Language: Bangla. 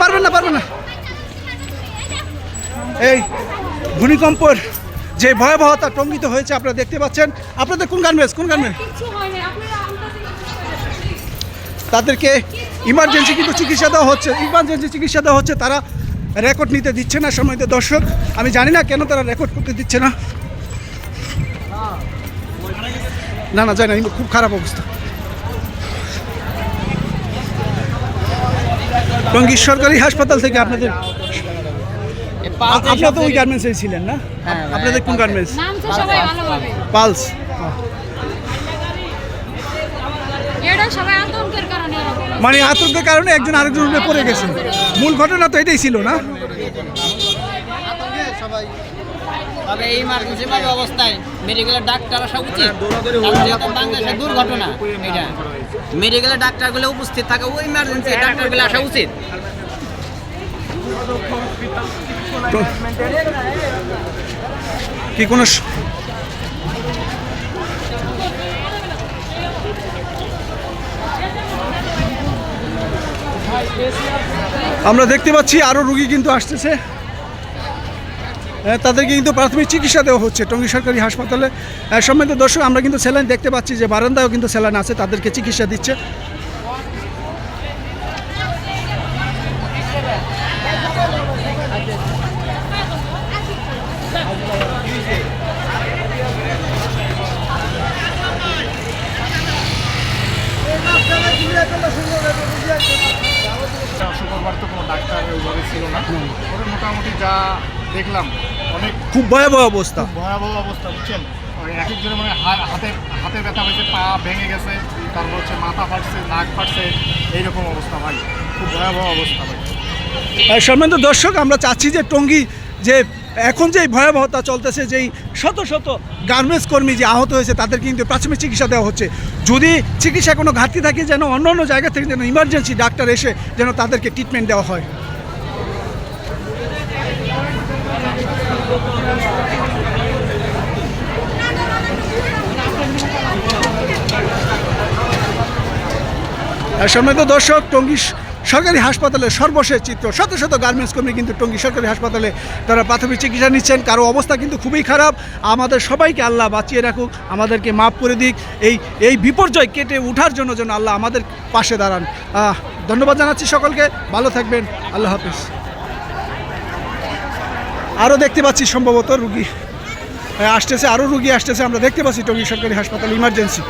পারবেন না পারবেন না। এই ভূমিকম্পর যে ভয়াবহতা টঙ্গিত হয়েছে আপনারা দেখতে পাচ্ছেন। আপনাদের কোন গার্মেন্টস কোন গার্মেন্টস কিছু না আপনারা আন্দাজে তাদেরকে ইমার্জেন্সি কিন্তু চিকিৎসা দেওয়া হচ্ছে ইমার্জেন্সি চিকিৎসা দেওয়া হচ্ছে। তারা রেকর্ড নিতে দিচ্ছে না সময়তে। দর্শক আমি জানি না কেন তারা রেকর্ড করতে দিচ্ছে না। না না জানি না খুব খারাপ অবস্থা। টঙ্গী সরকারি হাসপাতাল থেকে আপনাদের আপনারা তো ওই গার্মেন্টসে ছিলেন না? আপনাদের কোন গার্মেন্টস? নামছে সবাই ভালোভাবে। পালস। সবাই মানে আতঙ্কের কারণে একজন আরেকজন উপরে পড়ে গেছে। মূল ঘটনা তো এটাই ছিল না? তবে এই ইমার্জেন্সি ভাবে অবস্থায় মেডিকেলের ডাক্তার আসা উচিত। বাংলাদেশের দুর্ঘটনা এটা মেডিকেলের ডাক্তারগুলো উপস্থিত থাকা ওই ইমার্জেন্সি ডাক্তারগুলো আসা উচিত। কি কোনো আমরা দেখতে পাচ্ছি আরও রুগী কিন্তু আসতেছে। হ্যাঁ, তাদেরকে কিন্তু প্রাথমিক চিকিৎসা দেওয়া হচ্ছে টঙ্গী সরকারি হাসপাতালে। আহ, সম্মানিত দর্শক আমরা কিন্তু স্যালাইন দেখতে পাচ্ছি যে বারান্দায়ও কিন্তু স্যালাইন আছে তাদেরকে চিকিৎসা দিচ্ছে। শুক্রবার তো কোনো ডাক্তার ওইভাবে ছিল না। মোটামুটি যা দেখলাম অনেক খুব ভয়াবহ অবস্থা। ভয়াবহ অবস্থা বুঝছেন? এক একজনের মানে হাতে ব্যথা হয়েছে পা ভেঙে গেছে তারপর হচ্ছে মাথা ফাটছে নাক ফাটছে এইরকম অবস্থা ভাই। খুব ভয়াবহ অবস্থা ভাই। সম্মানিত দর্শক আমরা চাচ্ছি যে টঙ্গি যে এখন যে ভয়াবহতা চলতেছে, যেই শত শত গার্মেন্টস কর্মী যে আহত হয়েছে, তাদের কিন্তু প্রাথমিক চিকিৎসা দেওয়া হচ্ছে। যদি চিকিৎসা কোনো ঘাটতি থাকে, যেন অন্য অন্য জায়গা থেকে যেন ইমার্জেন্সি ডাক্তার এসে যেন তাদেরকে ট্রিটমেন্ট দেওয়া হয়। সম্মানিত দর্শক টঙ্গী স- সরকারি হাসপাতালের সর্বশেষ চিত্র। শত শত গার্মেন্টস কর্মী কিন্তু টঙ্গী সরকারি হাসপাতালে তারা প্রাথমিক চিকিৎসা নিচ্ছেন। কারও অবস্থা কিন্তু খুবই খারাপ। আমাদের সবাইকে আল্লাহ বাঁচিয়ে রাখুক, আমাদেরকে মাফ করে দিক। এই এই বিপর্যয় কেটে ওঠার জন্য যেন আল্লাহ আমাদের পাশে দাঁড়ান। ধন্যবাদ জানাচ্ছি সকলকে। ভালো থাকবেন। আল্লাহ হাফিজ। আরও দেখতে পাচ্ছি সম্ভবত রুগী আসতেছে আরও রুগী আসতেছে। আমরা দেখতে পাচ্ছি টঙ্গী সরকারি হাসপাতাল ইমার্জেন্সি